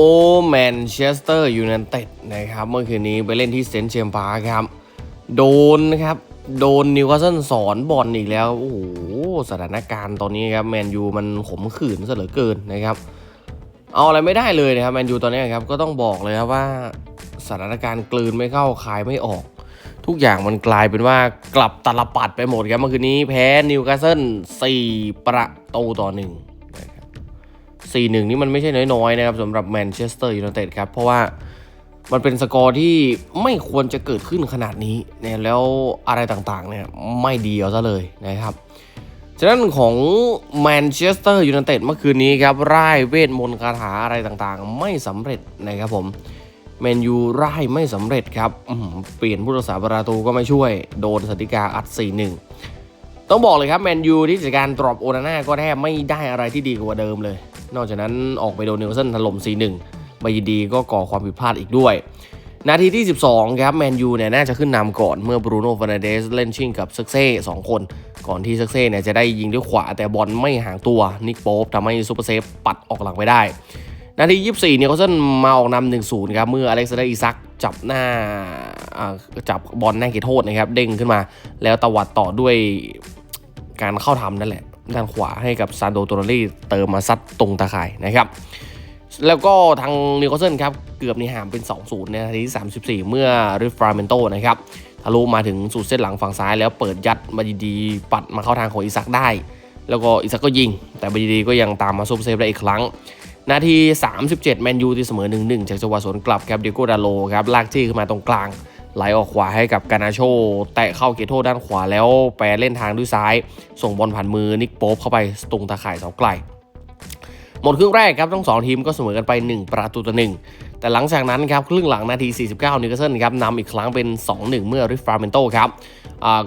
โอแมนเชสเตอร์ยูไนเต็ดนะครับ เมื่อคืนนี้ไปเล่นที่เซนต์เจมส์พาครับ โดนนะครับ โดนนิวคาสเซิลสอนบอลอีกแล้ว โอ้โห สถานการณ์ตอนนี้ครับ แมนยูมันขมขื่นเหลือเกินนะครับ เอาอะไรไม่ได้เลยนะครับ แมนยูตอนนี้ครับ ก็ต้องบอกเลยครับว่าสถานการณ์กลืนไม่เข้าคายไม่ออก ทุกอย่างมันกลายเป็นว่ากลับตลปัดไปหมดครับเมื่อคืนนี้แพ้นิวคาสเซิล4ประตูต่อหนึ่ง 4-1 นี่มันไม่ใช่น้อยๆนะครับสำหรับแมนเชสเตอร์ยูไนเต็ดครับเพราะว่ามันเป็นสกอร์ที่ไม่ควรจะเกิดขึ้นขนาดนี้เนี่ยแล้วอะไรต่างๆเนี่ยไม่ดีเอาซะเลยนะครับฉะนั้นของแมนเชสเตอร์ยูไนเต็ดเมื่อคืนนี้ครับร่ายเวทมนต์คาถาอะไรต่างๆ ไม่สำเร็จนะครับผมแมนยูร่ายไม่สำเร็จครับเปลี่ยนผู้รักษาประตูก็ไม่ช่วย โดนสติกาอัด 4-1 ต้องบอกเลยครับแมนยูที่จัดการดรอปโอนาน่าก็แทบไม่ได้อะไรที่ดีกว่าเดิมเลย นอกจากนั้นออกไปโดนนิวคาสเซิลถล่ม 4-1 บายดีก็ก่อความผิดพลาดอีกด้วย นาทีที่ 12 ครับแมนยูเนี่ยน่าจะขึ้นนำก่อนเมื่อบรูโน่ฟานาเดสเล่นชิงกับเซกเซ่สองคน ก่อนที่เซกเซ่เนี่ยจะได้ยิงด้วยขวาแต่บอลไม่ห่างตัวนิกโป๊ปทำให้ซูเปอร์เซฟปัดออกหลังไปได้นาที 24 เนี่ยเขาเส้นมาออกนำ1-0ครับ เมื่ออเล็กซานเดอร์อิซักจับหน้าอ่าจับบอลหน้าเขตโทษนะครับ เด้งขึ้นมา แล้วตวัดต่อด้วยการเข้าทำนั่นแหละ ด้านขวาให้กับซานโดโตนารีเติมมาซัดตรงตาข่ายนะครับ แล้วก็ทางนิวคาสเซิลครับ เกือบนี่หางเป็น 2-0 ในนาทีที่ 34 เมื่อริฟราเมนโตนะครับทะลุมาถึงสู่เส้นหลังฝั่งซ้าย แล้วเปิดยัดมาดีๆปัดมาเข้าทางของอิซักได้ แล้วก็อิซักก็ยิง แต่บาดีๆก็ยังตามมาซุปเซฟได้อีกครั้ง นาที 37 แมนยูที่เสมอ 1-1 จากจังหวะสวนกลับครับเดโกดาโลครับลากจี้ขึ้นมาตรงกลาง ไหลออกขวาให้กับกานาโชแตะเข้าเขตโทษด้านขวาแล้วแปรเล่นทางด้วยซ้าย ส่งบอลผ่านมือนิกโป๊ปเข้าไปตรงตาข่ายเสาไกลหมดครึ่งแรกครับทั้งสองทีมก็เสมอกันไป 1 ประตูต่อหนึ่งแต่หลังจากนั้นครับครึ่งหลังนาที 49 นิวคาสเซิลครับนำอีกครั้งเป็น 2-1 เมื่อริฟราเมนโตครับ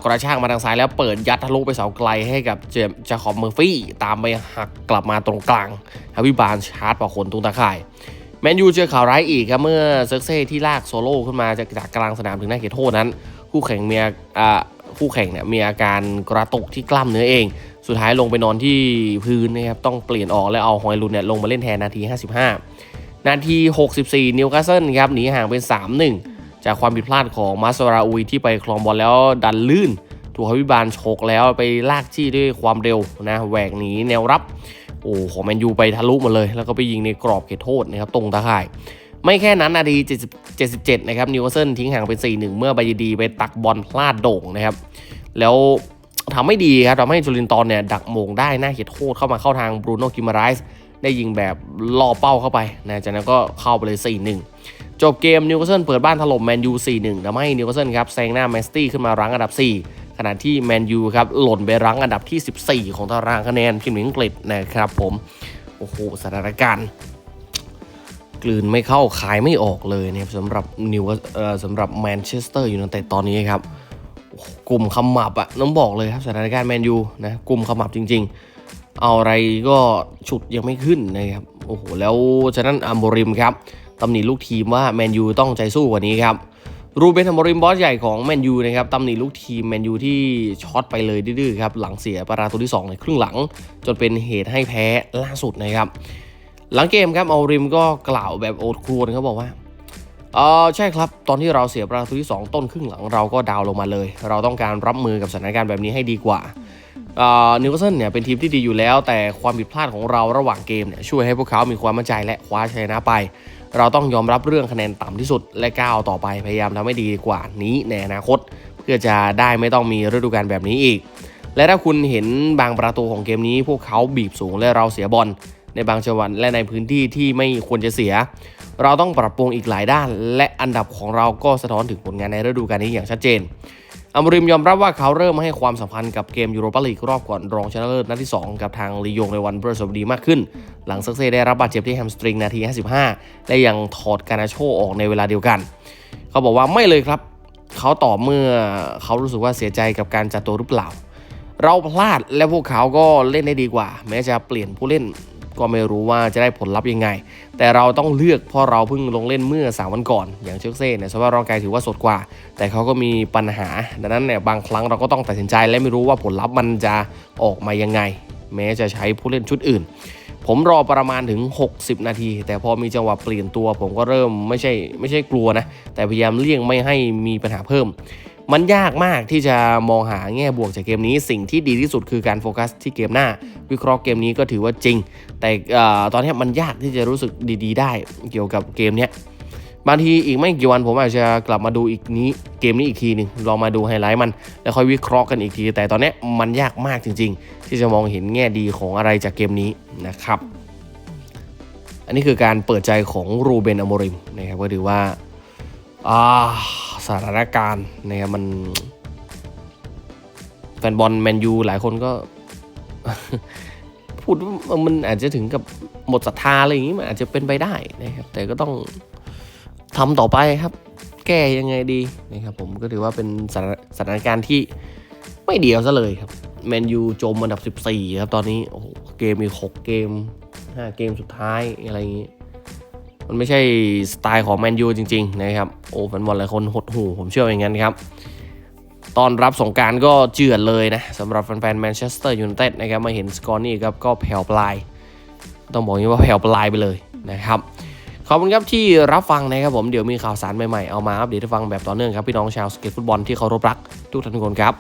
กระชากมาทางซ้ายแล้วเปิดยัดทะลุไปเสาไกลให้กับเจมส์จาคอบเมอร์ฟี่ ตามไปหักกลับมาตรงกลางฮาวิบาลชาร์จปะคนตรงตาข่าย แมนยูเจอข่าวร้ายอีกครับเมื่อเซิร์กเซ่ที่ลากโซโล่ขึ้นมาจากจากกลางสนามถึงหน้าเขตโทษนั้น คู่แข่งมีอาอ่าคู่แข่งเนี่ยมีอาการกระตุกที่กล้ามเนื้อเอง สุดท้ายลงไปนอนที่พื้นนะครับต้องเปลี่ยนออกแล้วเอาฮอยลุนเนี่ยลงมาเล่นแทนนาที 55 นาที 64 นิวคาสเซิลครับหนีห่างเป็น 3-1 จากความผิดพลาดของมาสราอุยที่ไปคลองบอลแล้วดันลื่น ถูกฮาวิบาลฉกแล้วไปลากจี้ด้วยความเร็วนะแหวกหนีแนวรับ โอ้ของแมนยูไปทะลุหมาเลย แล้วก็ไปยิงในกรอบเขตโทษนะครับตรงตาข่าย ไม่แค่นั้นนาที77 นะครับนิวคาสเซิลทิ้งห่างเป็น 4-1 เมื่อบายดีไปตักบอลพลาดโด่งนะครับ แล้วทำไม่ดีครับทำให้จูรินตอนเนี่ยดักโมงได้หน้าเขตโทษเข้ามาเข้าทางบรูโน่กิมาไรส์ได้ยิงแบบล่อเป้าเข้าไปนะจากนั้นก็เข้าไปเลย 4-1 จบเกมนิวคาสเซิลเปิดบ้านถล่มแมนยู 4-1ทำให้นิวคาสเซิลครับแซงหน้าแมนสตี้ขึ้นมารั้งอันดับ 4 ณะที่แมนยูครับหล่นไปรั้งอันดับที่ 14 ของตารางคะแนนทีมอังกฤษนะครับผมโอ้โหสถานการณ์กลืนไม่เข้าขายไม่ออกเลยนะครับสำหรับนิวเอ่อสำหรับแมนเชสเตอร์อยูไนเต็ดตอนนี้ครับกลุ่มขมับอะต้องบอกเลยครับสถานการณ์แมนยูนะกลุ่มขมับจริง ๆ เอาอะไรก็ฉุดยังไม่ขึ้นนะครับโอ้โหแล้วฉะนั้นอัมโบริมครับตำหนิลูกทีมว่าแมนยูต้องใจสู้กว่านี้ครับ รูเบนอัมบริมบอสใหญ่ของแมนยูนะครับตำหนิลูกทีมแมนยูที่ช็อตไปเลยดื้อๆครับหลังเสียประตูที่สองในครึ่งหลัง จนเป็นเหตุให้แพ้ล่าสุดนะครับ หลังเกมครับเอาริมก็กล่าวแบบโอดครวนเขาบอกว่าเออใช่ครับ ตอนที่เราเสียประตูที่ 2 ต้นครึ่งหลังเราก็ดาวลงมาเลย เราต้องการรับมือกับสถานการณ์แบบนี้ให้ดีกว่า นิวคาสเซิลเนี่ยเป็นทีมที่ดีอยู่แล้ว แต่ความผิดพลาดของเราระหว่างเกมเนี่ยช่วยให้พวกเขามีความมั่นใจและคว้าชัยชนะไป เราต้องยอมรับเรื่องคะแนนต่ำที่สุดและก้าวต่อไปพยายามทำให้ดีกว่านี้ในอนาคต เพื่อจะได้ไม่ต้องมีฤดูกาลแบบนี้อีก และถ้าคุณเห็นบางประตูของเกมนี้ พวกเขาบีบสูงและเราเสียบอลในบางจังหวะและในพื้นที่ที่ไม่ควรจะเสีย เราต้องปรับปรุงอีกหลายด้าน และอันดับของเราก็สะท้อนถึงผลงานในฤดูกาลนี้อย่างชัดเจน อัมริมยอมรับว่าเขาเริ่มให้ความสำคัญกับเกมยูโรปาลีกรอบก่อนรองชนะเลิศนัดที่ 2 กับทางลียงในวันพฤหัสบดีมากขึ้น หลังซักเซได้รับบาดเจ็บที่แฮมสตริงนาที 55 และยังถอดการาโชออกในเวลาเดียวกัน เขาบอกว่าไม่เลยครับ เขาตอบเมื่อเขารู้สึกว่าเสียใจกับการจัดตัวหรือเปล่า เราพลาดและพวกเขาก็เล่นได้ดีกว่า แม้จะเปลี่ยนผู้เล่น ก็ไม่รู้ว่าจะได้ผลลัพธ์ยังไง แต่เราต้องเลือกเพราะเราเพิ่งลงเล่นเมื่อสามวันก่อน อย่างเชลเซ่เนี่ยสภาพร่างกายถือว่าสดกว่า แต่เขาก็มีปัญหา ดังนั้นเนี่ยบางครั้งเราก็ต้องตัดสินใจและไม่รู้ว่าผลลัพธ์มันจะออกมายังไง แม้จะใช้ผู้เล่นชุดอื่น ผมรอประมาณถึง 60 นาที แต่พอมีจังหวะเปลี่ยนตัว ผมก็เริ่มไม่ใช่ไม่ใช่กลัวนะแต่พยายามเลี่ยงไม่ให้มีปัญหาเพิ่ม มันยากมากที่จะมองหาแง่บวกจากเกมนี้ สิ่งที่ดีที่สุดคือการโฟกัสที่เกมหน้า วิเคราะห์เกมนี้ก็ถือว่าจริง แต่ตอนนี้มันยากที่จะรู้สึกดีๆ ได้เกี่ยวกับเกมเนี้ยบางทีอีกไม่กี่วันผมอาจจะกลับมาดูอีกนี้เกมนี้อีกทีหนึ่งลองมาดูไฮไลท์มัน แล้วค่อยวิเคราะห์กันอีกที แต่ตอนนี้มันยากมากจริง ๆ ที่จะมองเห็นแง่ดีของอะไรจากเกมนี้นะครับ อันนี้คือการเปิดใจของรูเบนอโมริมนะครับก็ถือว่าอ่า สถานการณ์นะครับมันแฟนบอลแมนยูหลายคนก็พูดว่ามันอาจจะถึงกับหมดศรัทธาอะไรอย่างนี้มันอาจจะเป็นไปได้นะครับ แต่ก็ต้องทำต่อไปครับ แก้ยังไงดีนะครับ ผมก็ถือว่าเป็นสถานสถานการณ์ที่ไม่เดียวซะเลยครับแมนยูจมอันดับ 14 ครับ ตอนนี้โอ้โหเกมอีก6เกม 5 เกมสุดท้ายอะไรอย่างนี้ มันไม่ใช่สไตล์ของแมนยูจริง ๆ นะครับ โอ้แฟนบอลหลายคนหดหูผมเชื่ออย่างนั้นครับ ตอนรับสงการก็เจือดเลยนะสำหรับแฟนๆแมนเชสเตอร์ยูไนเต็ดนะครับมาเห็นสกอร์นี่ครับก็แผ่วปลาย ต้องบอกอย่างนี้ว่าแผ่วปลายไปเลยนะครับขอบคุณครับที่รับฟังนะครับผมเดี๋ยวมีข่าวสารใหม่ๆ เอามาอัปเดตให้ฟังแบบต่อเนื่องครับ พี่น้องชาวสเก็ตฟุตบอลที่เคารพรักทุกท่านทุกคนครับ